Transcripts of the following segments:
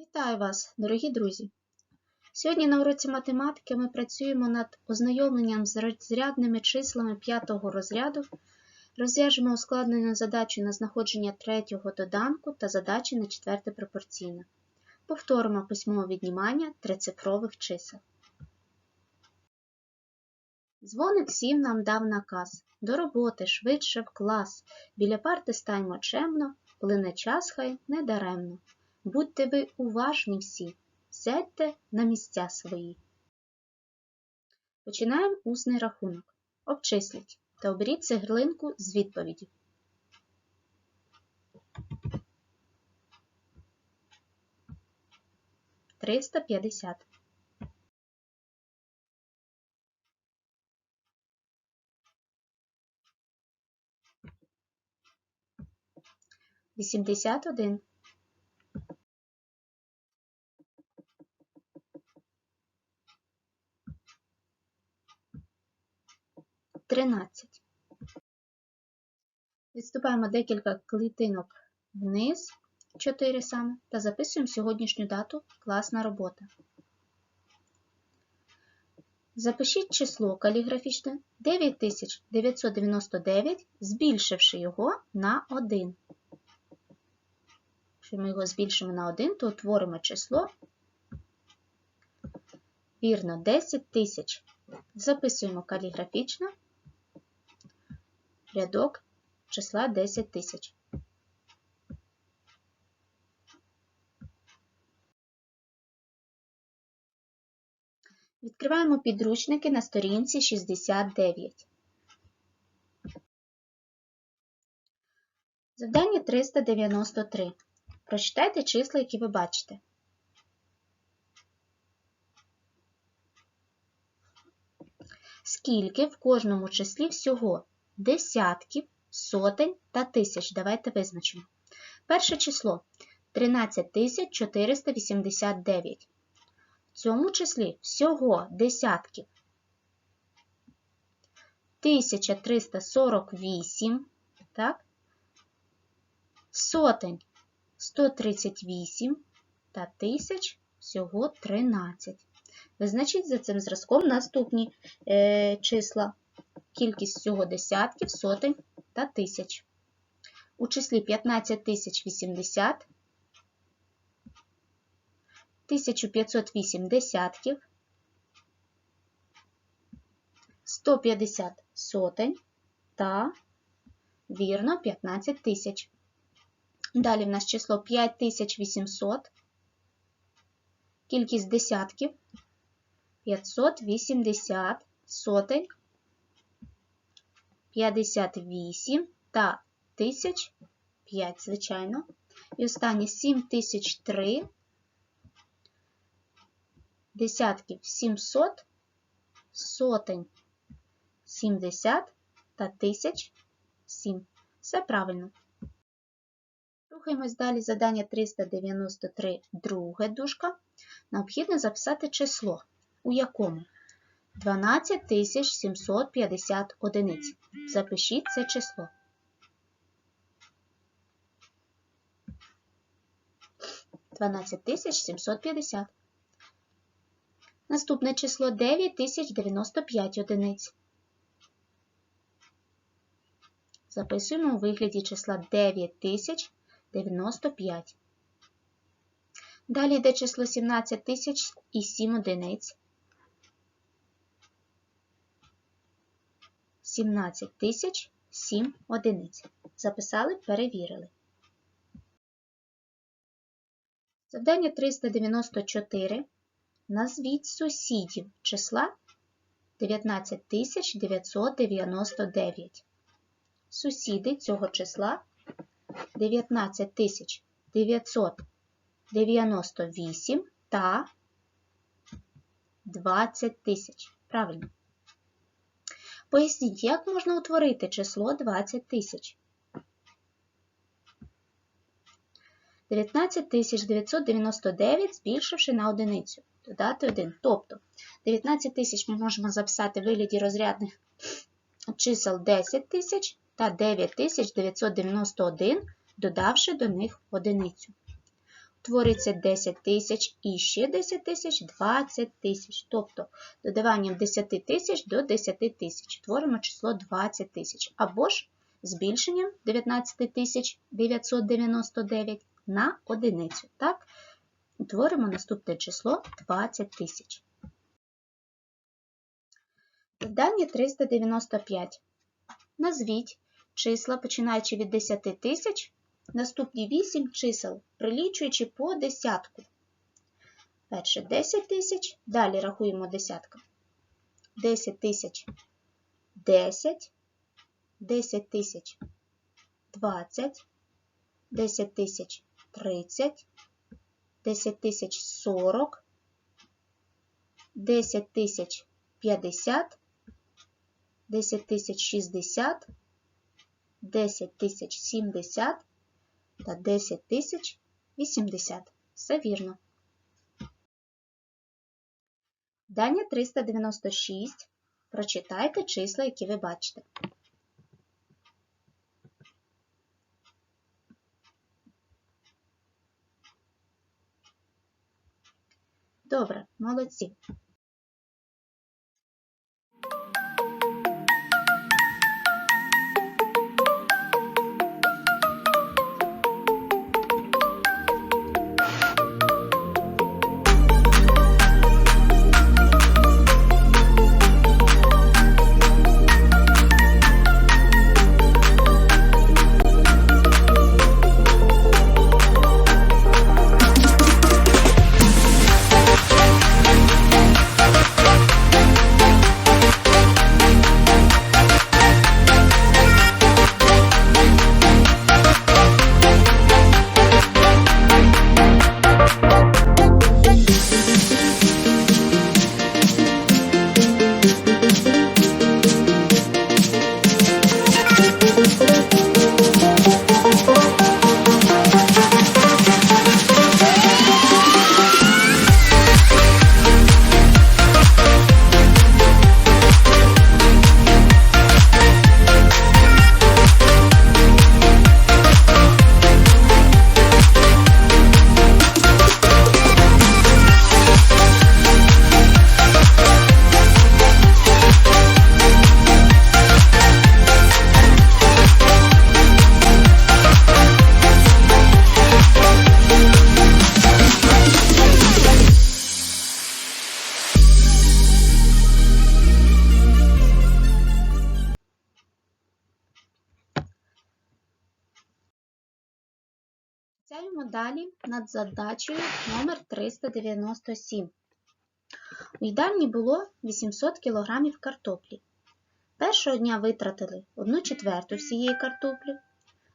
Вітаю вас, дорогі друзі! Сьогодні на уроці математики ми працюємо над ознайомленням з розрядними числами п'ятого розряду, розв'яжемо ускладнену задачу на знаходження третього доданку та задачі на четверте пропорційне. Повторимо письмове віднімання трицифрових чисел. Дзвоник сів нам дав наказ. До роботи, швидше в клас. Біля парти станьмо чемно, плине час хай не даремно. Будьте ви уважні всі, сядьте на місця свої. Починаємо усний рахунок. Обчисліть та оберіть цеглинку з відповіді. Триста п'ятдесят. Вісімдесят один. Тринадцять. Відступаємо декілька клітинок вниз, 4 саме, та записуємо сьогоднішню дату класна робота. Запишіть число каліграфічне 9999, збільшивши його на 1. Якщо ми його збільшимо на 1, то утворимо число. Вірно, 10 тисяч. Записуємо каліграфічно рядок числа 10 тисяч. Відкриваємо підручники на сторінці 69. Завдання 393. Прочитайте числа, які ви бачите. Скільки в кожному числі всього десятків, сотень та тисяч. Давайте визначимо. Перше число 13489. В цьому числі всього десятків 1348, так? сотень 138 та тисяч всього 13. Визначіть за цим зразком наступні е, числа. Кількість всього десятків, сотень та тисяч. У числі 15080, 1508 десятків, 150 сотень та, вірно, 15 тисяч. Далі в нас число 5800, кількість десятків, 580 сотень, 58 та 1005, звичайно. І останнє 7003, десятків 700, сотень 70 та тисяч Все правильно. Рухаємось далі задання 393, друге дужка. Необхідно записати число, у якому 12750 одиниць. Запишіть це число. Дванадцять тисяч сімсот п'ятдесят. Наступне число 9095 одиниць. Записуємо у вигляді числа 9095. Далі йде число 17 тисяч і 7 одиниць. 17 тисяч 7 одиниць. Записали, перевірили. Завдання 394. Назвіть сусідів числа 19 999. Сусіди цього числа 19 998 та 20 тисяч. Правильно. Поясніть, як можна утворити число 20 тисяч? 19 999 збільшивши на одиницю. Додати 1. Тобто 19 тисяч ми можемо записати в вигляді розрядних чисел 10 тисяч та 9991, додавши до них одиницю. Утворюється 10 тисяч і ще 10 тисяч 20 тисяч. Тобто додаванням 10 тисяч до 10 тисяч творимо число 20 тисяч. Або ж збільшенням 19 тисяч 999 на одиницю. Так? Утворимо наступне число 20 тисяч. Завдання 395. Назвіть числа, починаючи від 10 тисяч, наступні 8 чисел, прилічуючи по десятку. Перше 10 тисяч, далі рахуємо десятка. 10 тисяч 10, 10 тисяч 20, 10 тисяч 30, 10 тисяч 40, 10 тисяч 50, 10 тисяч 60, 10 тисяч 70 та 10 тисяч 80. Все вірно. Дання 396. Прочитайте числа, які ви бачите. Добре, молодці. Далі над задачею номер 397. У їдальні було 800 кг картоплі. Першого дня витратили 1 четверту всієї картоплі,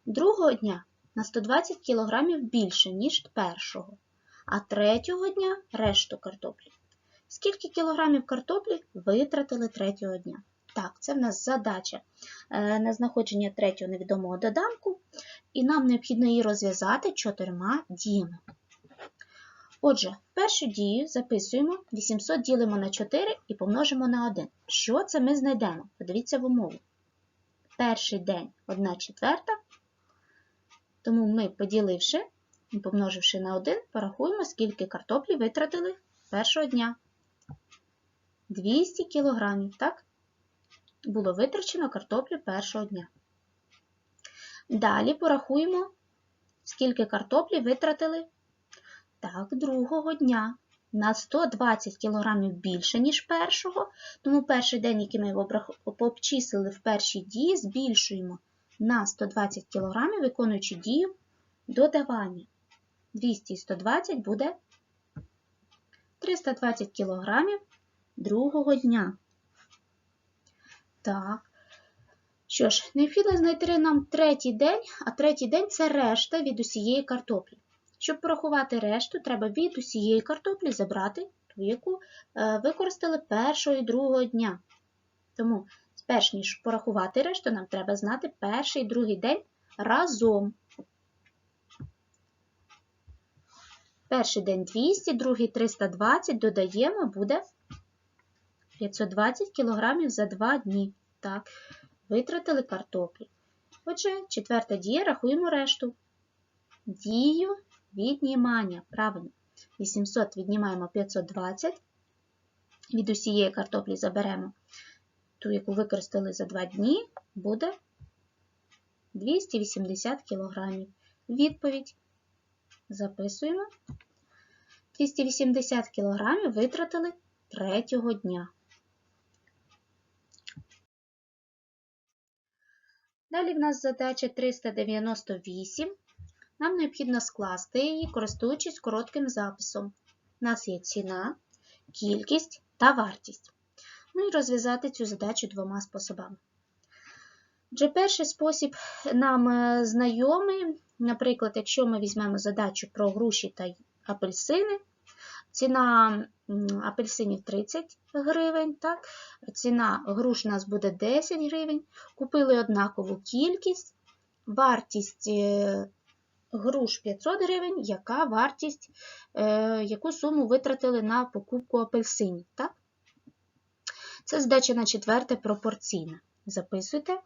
другого дня на 120 кг більше, ніж першого, а третього дня решту картоплі. Скільки кілограмів картоплі витратили третього дня? Так, це в нас задача е, на знаходження третього невідомого доданку, і нам необхідно її розв'язати чотирма діями. Отже, першу дію записуємо 800 ділимо на 4 і помножимо на 1. Що це ми знайдемо? Подивіться в умову. Перший день 1 четверта, тому ми, поділивши і помноживши на 1, порахуємо, скільки картоплі витратили першого дня. 200 кг, так? Було витрачено картоплю першого дня. Далі порахуємо, скільки картоплі витратили так, другого дня. На 120 кг більше, ніж першого, тому перший день, який ми обчислили в першій дії, збільшуємо на 120 кг, виконуючи дію додавання. 200 і 120 буде 320 кг другого дня. Так. Що ж, необхідно знайти нам третій день, а третій день це решта від усієї картоплі. Щоб порахувати решту, треба від усієї картоплі забрати ту, яку е, використали першого і другого дня. Тому, перш ніж порахувати решту, нам треба знати перший і другий день разом. Перший день 200, другий 320, додаємо, буде 520 кг за 2 дні. Так, витратили картоплі. Отже, четверта дія, рахуємо решту. Дію віднімання. Правильно. 800 віднімаємо 520. Від усієї картоплі заберемо ту, яку використали за 2 дні, буде 280 кг. Відповідь записуємо. 280 кг витратили третього дня. Далі в нас задача 398. Нам необхідно скласти її, користуючись коротким записом. У нас є ціна, кількість та вартість. Ну і розв'язати цю задачу двома способами. Отже, перший спосіб нам е, знайомий. Наприклад, якщо ми візьмемо задачу про груші та апельсини, ціна апельсинів 30 гривень, так? ціна груш у нас буде 10 гривень, купили однакову кількість, вартість е, груш 500 гривень, яка вартість, е, яку суму витратили на покупку апельсинів. Так? Це задача на четверте пропорційна. Записуйте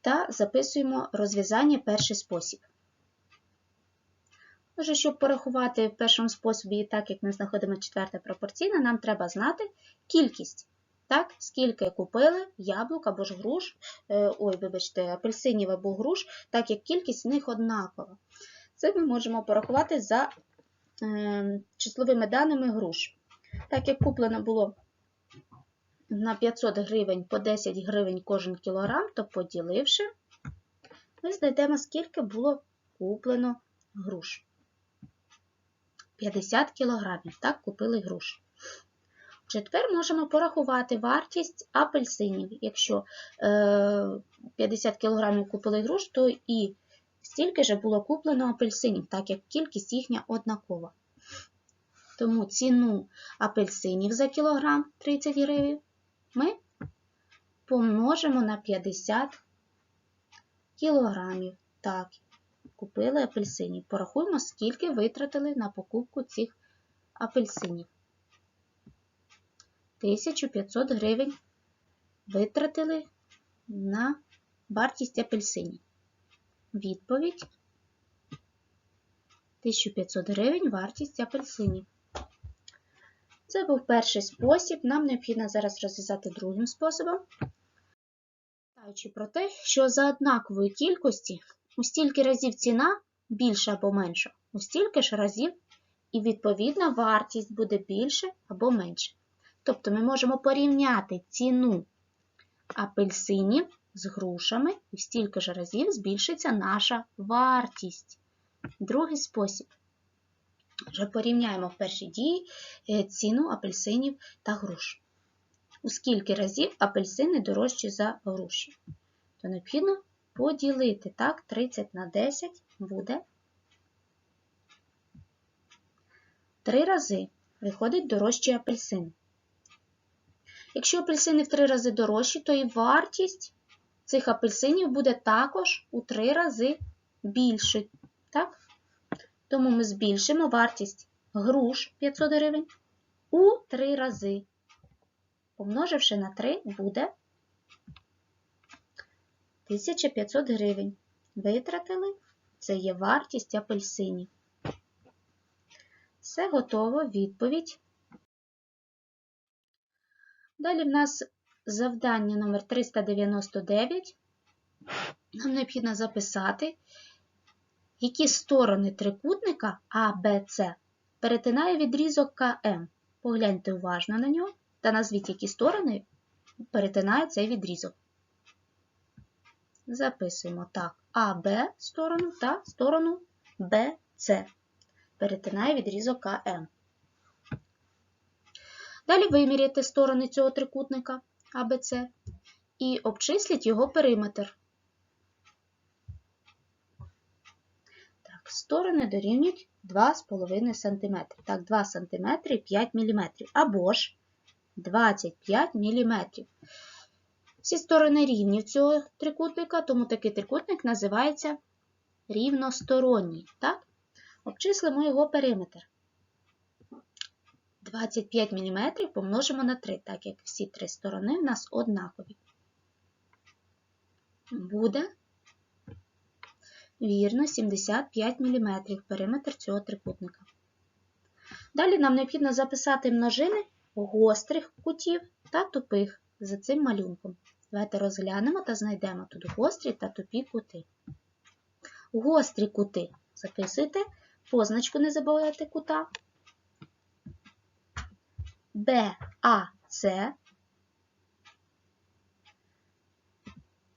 та записуємо розв'язання перший спосіб. Отже, щоб порахувати в першому способі, так як ми знаходимо четверте пропорційне, нам треба знати кількість. Так, скільки купили яблук або ж груш, е, ой, вибачте, апельсинів або груш, так як кількість в них однакова. Це ми можемо порахувати за е, числовими даними груш. Так як куплено було на 500 гривень по 10 гривень кожен кілограм, то поділивши, ми знайдемо, скільки було куплено груш. 50 кілограмів, так, купили груш. Отже, Тепер можемо порахувати вартість апельсинів. Якщо е, 50 кілограмів купили груш, то і стільки ж було куплено апельсинів, так як кількість їхня однакова. Тому ціну апельсинів за кілограм 30 гривень ми помножимо на 50 кілограмів. Так, купили апельсинів. Порахуємо, скільки витратили на покупку цих апельсинів. 1500 гривень витратили на вартість апельсинів. Відповідь 1500 гривень вартість апельсинів. Це був перший спосіб. Нам необхідно зараз розв'язати другим способом. Про те, що за однакової кількості у стільки разів ціна більша або менша, у стільки ж разів і відповідна вартість буде більше або менше. Тобто ми можемо порівняти ціну апельсинів з грушами, і в стільки ж разів збільшиться наша вартість. Другий спосіб. Вже порівняємо в першій дії е, ціну апельсинів та груш. У скільки разів апельсини дорожчі за груші? То необхідно поділити. Так, 30 на 10 буде 3 рази виходить дорожчі апельсини. Якщо апельсини в 3 рази дорожчі, то і вартість цих апельсинів буде також у 3 рази більше. Так? Тому ми збільшимо вартість груш 500 гривень у 3 рази. Помноживши на 3, буде 1500 гривень. Витратили, це є вартість апельсинів. Все готово, відповідь. Далі в нас завдання номер 399. Нам необхідно записати, які сторони трикутника АБЦ перетинає відрізок КМ. Погляньте уважно на нього та назвіть, які сторони перетинає цей відрізок. Записуємо так, АБ сторону та сторону БЦ. Перетинає відрізок КМ. Далі виміряйте сторони цього трикутника АБЦ і обчисліть його периметр. Так, Сторони дорівнюють 2,5 см. Так, 2 см 5 мм. Або ж 25 мм. Всі сторони рівні цього трикутника, тому такий трикутник називається рівносторонній. Так? Обчислимо його периметр. 25 мм помножимо на 3, так як всі три сторони в нас однакові. Буде Вірно, 75 мм периметр цього трикутника. Далі нам необхідно записати множини гострих кутів та тупих за цим малюнком. Давайте розглянемо та знайдемо тут гострі та тупі кути. Гострі кути записуйте, позначку не забувайте кута. БАЦ.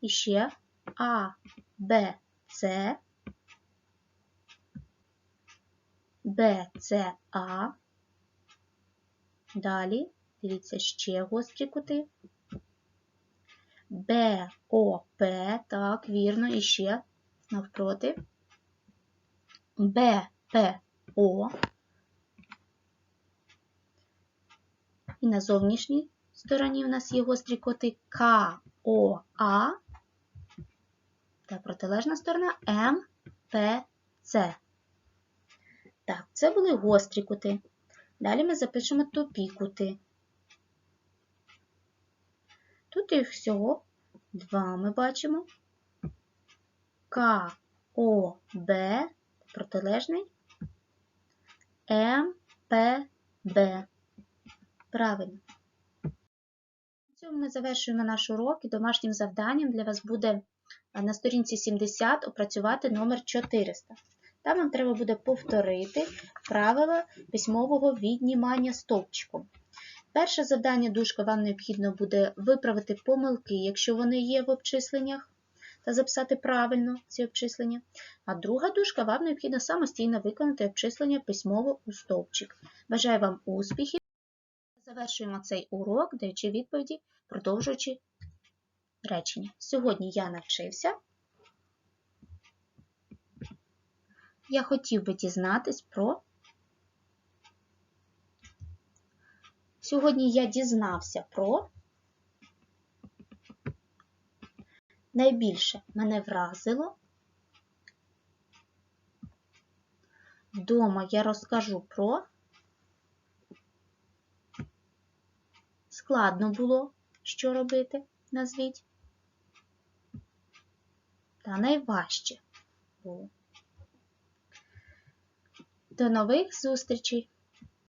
І ще АБЦ. БЦА. Далі, дивіться, ще гострі кути. БОП, так, вірно, і ще навпроти. БПО. І на зовнішній стороні у нас є гострі коти КОА та протилежна сторона МПЦ. Так, це були гострі кути. Далі ми запишемо тупі кути. Тут їх всього два ми бачимо. КОБ, протилежний, МПБ. Правильно. На цьому ми завершуємо наш урок і домашнім завданням для вас буде на сторінці 70 опрацювати номер 400. Там вам треба буде повторити правила письмового віднімання стовпчиком. Перше завдання дужка вам необхідно буде виправити помилки, якщо вони є в обчисленнях, та записати правильно ці обчислення. А друга дужка вам необхідно самостійно виконати обчислення письмово у стовпчик. Бажаю вам успіхів! Завершуємо цей урок, даючи відповіді, продовжуючи речення. Сьогодні я навчився. Я хотів би дізнатись про. Сьогодні я дізнався про. Найбільше мене вразило. Вдома я розкажу про. Складно було, що робити, назвіть. Та найважче було. До нових зустрічей!